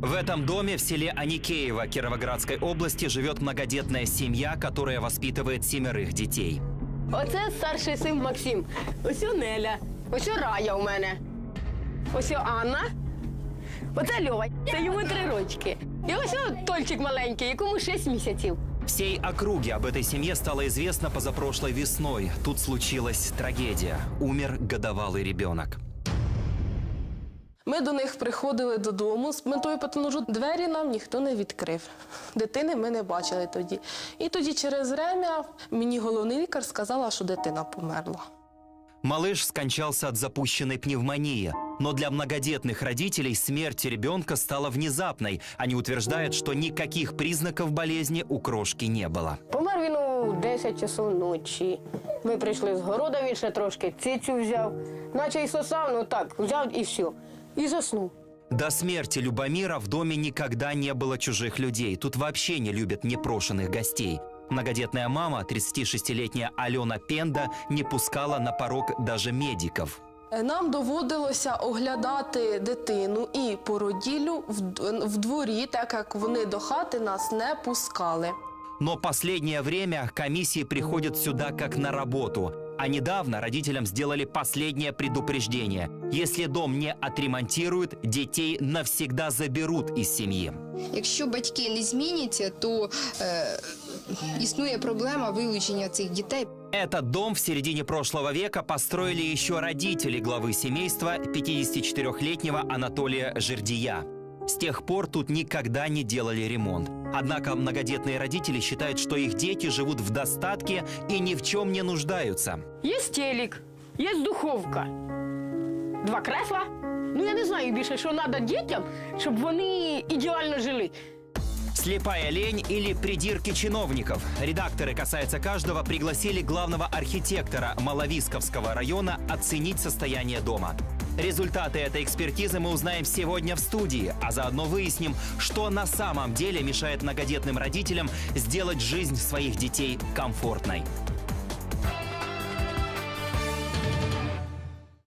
В этом доме в селе Аникеево Кировоградской области живет многодетная семья, которая воспитывает семерых детей. Оце старший син Максим. Ось о Неля. Ось о Рая у мене. Ось о Анна. Оце Льова. Це йому три рочки. І ось о Тольчик маленький, якому шість місяців. Всей округе об этой семье стало известно позапрошлой весной. Тут случилась трагедия. Умер годовалый ребенок. Ми до них приходили додому з метою патонажу. Двері нам ніхто не відкрив. Дитини ми не бачили тоді. І тоді через время мені головний лікар сказала, що дитина померла. Малыш скончался от запущенной пневмонии. Но для многодетных родителей смерть ребенка стала внезапной. Они утверждают, что никаких признаков болезни у крошки не было. Помер він у 10 часов ночі. Ми прийшли з города, він ще трошки цицю взяв, наче й сосав, ну так, взяв і все. І заснув. До смерти Любомира в доме никогда не было чужих людей. Тут вообще не любят непрошенных гостей. Многодетная мама, 36-летняя Алена Пенда, не пускала на порог даже медиков. Е, Нам доводилося оглядати дитину і породіллю в, д- в дворі, так як вони до хати нас не пускали. Но последнее время комиссии приходят сюда как на работу. А недавно родителям сделали последнее предупреждение. Если дом не отремонтируют, детей навсегда заберут из семьи. Якщо батьки не зміняться, то е, існує проблема вилучення цих дітей. Этот дом в середине прошлого века построили еще родители главы семейства 54-летнего Анатолия Жердия. С тех пор тут никогда не делали ремонт. Однако многодетные родители считают, что их дети живут в достатке и ни в чем не нуждаются. Є телек, є духовка, два кресла. Ну я не знаю більше, що треба дітям, щоб вони ідеально жили. Слепая лень или придирки чиновников. Редакторы «Касается каждого» пригласили главного архитектора Маловисковского района оценить состояние дома. Результаты этой экспертизы мы узнаем сегодня в студии, а заодно выясним, что на самом деле мешает многодетным родителям сделать жизнь своих детей комфортной.